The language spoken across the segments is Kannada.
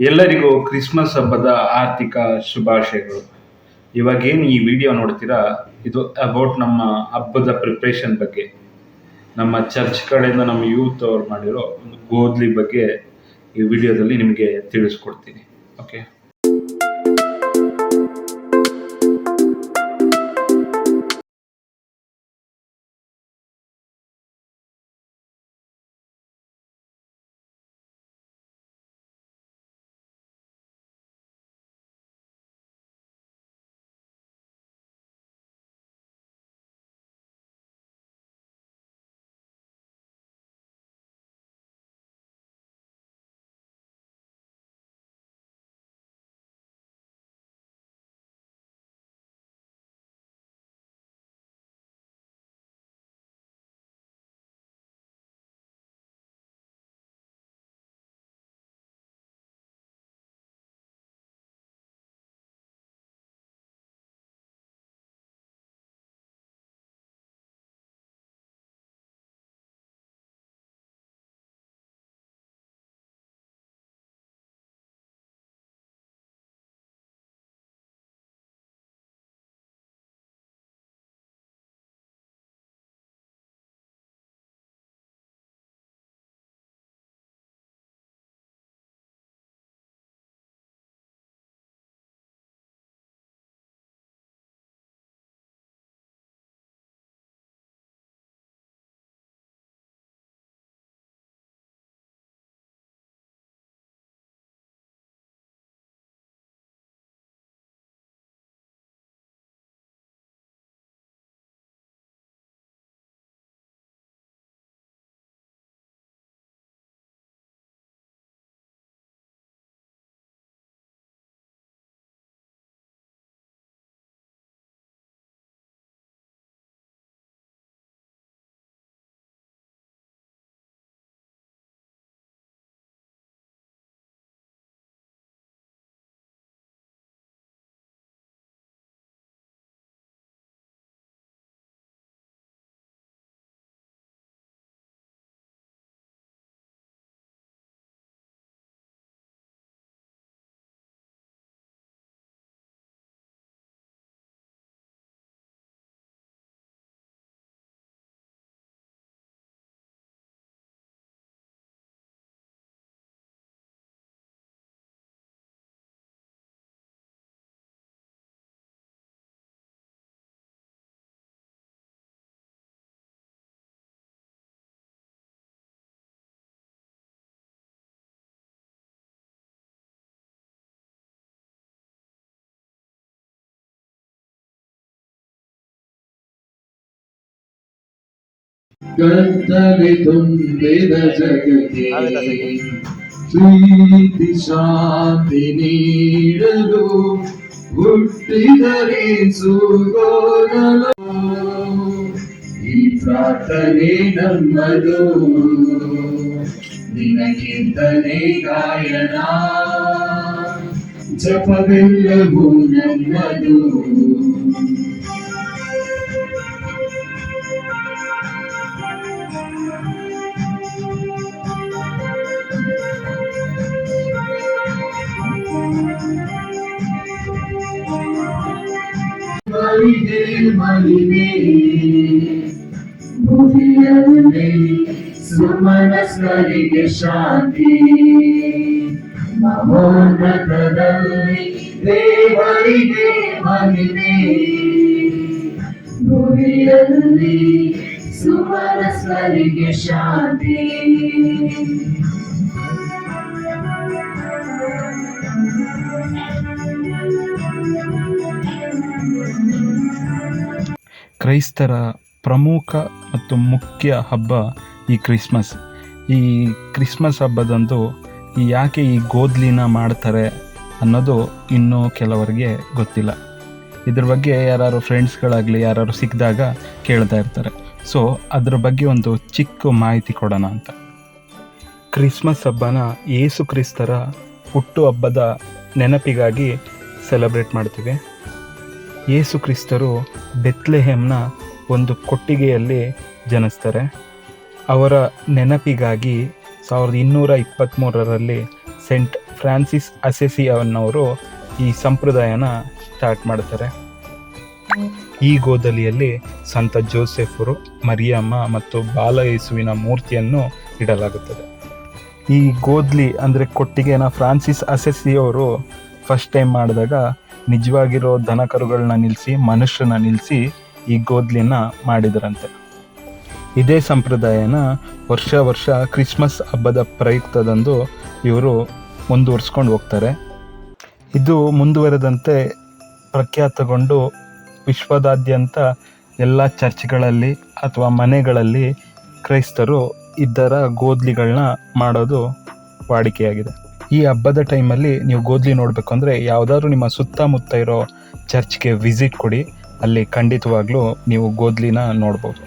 ಎಲ್ಲರಿಗೂ ಕ್ರಿಸ್ಮಸ್ ಹಬ್ಬದ ಆರ್ಥಿಕ ಶುಭಾಶಯಗಳು. ಇವಾಗೇನು ಈ ವಿಡಿಯೋ ನೋಡ್ತೀರಾ? ಇದು ಅಬೌಟ್ ನಮ್ಮ ಹಬ್ಬದ ಪ್ರಿಪ್ರೇಷನ್ ಬಗ್ಗೆ. ನಮ್ಮ ಚರ್ಚ್ ಕಡೆಯಿಂದ ನಮ್ಮ ಯೂತ್ ಅವ್ರು ಮಾಡಿರೋ ಒಂದು ಗೋದ್ಲಿ ಬಗ್ಗೆ ಈ ವಿಡಿಯೋದಲ್ಲಿ ನಿಮಗೆ ತಿಳಿಸ್ಕೊಡ್ತೀನಿ. ಓಕೆ ಕರ್ತವ್ಯ ತುಂಬಿದ ಜಗಕ್ಕೆ ಪ್ರೀತಿ ಶಾಂತಿ ನೀಡಲು ಹುಟ್ಟಿದರೆ ಸುಗೋದಲು ಈ ಪ್ರಾರ್ಥನೆ ನಮ್ಮದು ನಿನಗಿಂತಲೇ ಗಾಯನ ಜಪವೆಲ್ಲವೂ ನಮ್ಮದು ಮರಿದೆ ಭುವಿಯಲ್ಲಿ ಸುಮನಸ್ಸರಿಗೆ ಶಾಂತಿ. ಮಹೋನ್ನತದಲ್ಲಿ ದೇವರಿಗೆ ಮಹಿಮೆ. ಭುವಿಯಲ್ಲಿ ಸುಮನಸ್ಕರಿಗೆ ಶಾಂತಿ. ಕ್ರೈಸ್ತರ ಪ್ರಮುಖ ಮತ್ತು ಮುಖ್ಯ ಹಬ್ಬ ಈ ಕ್ರಿಸ್ಮಸ್. ಈ ಕ್ರಿಸ್ಮಸ್ ಹಬ್ಬದಂದು ಯಾಕೆ ಈ ಗೋದ್ಲಿನ ಮಾಡ್ತಾರೆ ಅನ್ನೋದು ಇನ್ನೂ ಕೆಲವರಿಗೆ ಗೊತ್ತಿಲ್ಲ. ಇದ್ರ ಬಗ್ಗೆ ಯಾರು ಫ್ರೆಂಡ್ಸ್ಗಳಾಗಲಿ ಯಾರು ಸಿಕ್ಕಿದಾಗ ಕೇಳ್ತಾ ಇರ್ತಾರೆ. ಸೊ, ಅದ್ರ ಬಗ್ಗೆ ಒಂದು ಚಿಕ್ಕ ಮಾಹಿತಿ ಕೊಡೋಣ ಅಂತ. ಕ್ರಿಸ್ಮಸ್ ಹಬ್ಬನ ಯೇಸು ಕ್ರಿಸ್ತರ ಹುಟ್ಟು ಹಬ್ಬದ ನೆನಪಿಗಾಗಿ ಸೆಲೆಬ್ರೇಟ್ ಮಾಡ್ತೀವಿ. ಯೇಸು ಕ್ರಿಸ್ತರು ಬೆತ್ಲೆಹೆಮ್ನ ಒಂದು ಕೊಟ್ಟಿಗೆಯಲ್ಲಿ ಜನಿಸ್ತಾರೆ. ಅವರ ನೆನಪಿಗಾಗಿ ಸಾವಿರದ ಇನ್ನೂರ ಇಪ್ಪತ್ತ್ಮೂರರಲ್ಲಿ ಸೆಂಟ್ ಫ್ರಾನ್ಸಿಸ್ ಅಸೆಸಿ ಅನ್ನೋರು ಈ ಸಂಪ್ರದಾಯನ ಸ್ಟಾರ್ಟ್ ಮಾಡ್ತಾರೆ. ಈ ಗೋದಲಿಯಲ್ಲಿ ಸಂತ ಜೋಸೆಫರು, ಮರಿಯಮ್ಮ ಮತ್ತು ಬಾಲ ಯೇಸುವಿನ ಮೂರ್ತಿಯನ್ನು ಇಡಲಾಗುತ್ತದೆ. ಈ ಗೋದ್ಲಿ ಅಂದರೆ ಕೊಟ್ಟಿಗೆನ ಫ್ರಾನ್ಸಿಸ್ ಅಸೆಸಿಯವರು ಫಸ್ಟ್ ಟೈಮ್ ಮಾಡಿದಾಗ ನಿಜವಾಗಿರೋ ದನಕರುಗಳನ್ನ ನಿಲ್ಲಿಸಿ ಮನುಷ್ಯನ ನಿಲ್ಲಿಸಿ ಈ ಗೋದ್ಲಿನ ಮಾಡಿದ್ರಂತೆ. ಇದೇ ಸಂಪ್ರದಾಯನ ವರ್ಷ ವರ್ಷ ಕ್ರಿಸ್ಮಸ್ ಹಬ್ಬದ ಪ್ರಯುಕ್ತದಂದು ಇವರು ಮುಂದುವರಿಸ್ಕೊಂಡು ಹೋಗ್ತಾರೆ. ಇದು ಮುಂದುವರೆದಂತೆ ಪ್ರಖ್ಯಾತಗೊಂಡು ವಿಶ್ವದಾದ್ಯಂತ ಎಲ್ಲ ಚರ್ಚ್ಗಳಲ್ಲಿ ಅಥವಾ ಮನೆಗಳಲ್ಲಿ ಕ್ರೈಸ್ತರು ಇದರ ಗೋದ್ಲಿಗಳನ್ನ ಮಾಡೋದು ವಾಡಿಕೆಯಾಗಿದೆ. ಈ ಹಬ್ಬದ ಟೈಮಲ್ಲಿ ನೀವು ಗೋದ್ಲಿ ನೋಡಬೇಕು ಅಂದರೆ ಯಾವುದಾದ್ರು ನಿಮ್ಮ ಸುತ್ತಮುತ್ತ ಇರೋ ಚರ್ಚ್ಗೆ ವಿಸಿಟ್ ಕೊಡಿ. ಅಲ್ಲಿ ಖಂಡಿತವಾಗ್ಲೂ ನೀವು ಗೋದ್ಲಿನ ನೋಡ್ಬೋದು.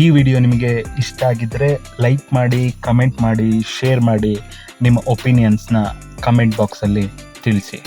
ಈ ವಿಡಿಯೋ ನಿಮಗೆ ಇಷ್ಟ ಆಗಿದ್ದರೆ ಲೈಕ್ ಮಾಡಿ ಕಮೆಂಟ್ ಮಾಡಿ ಶೇರ್ ಮಾಡಿ ನಿಮ್ಮ ಒಪಿನಿಯನ್ಸ್ನ ಕಮೆಂಟ್ ಬಾಕ್ಸಲ್ಲಿ ತಿಳಿಸಿ.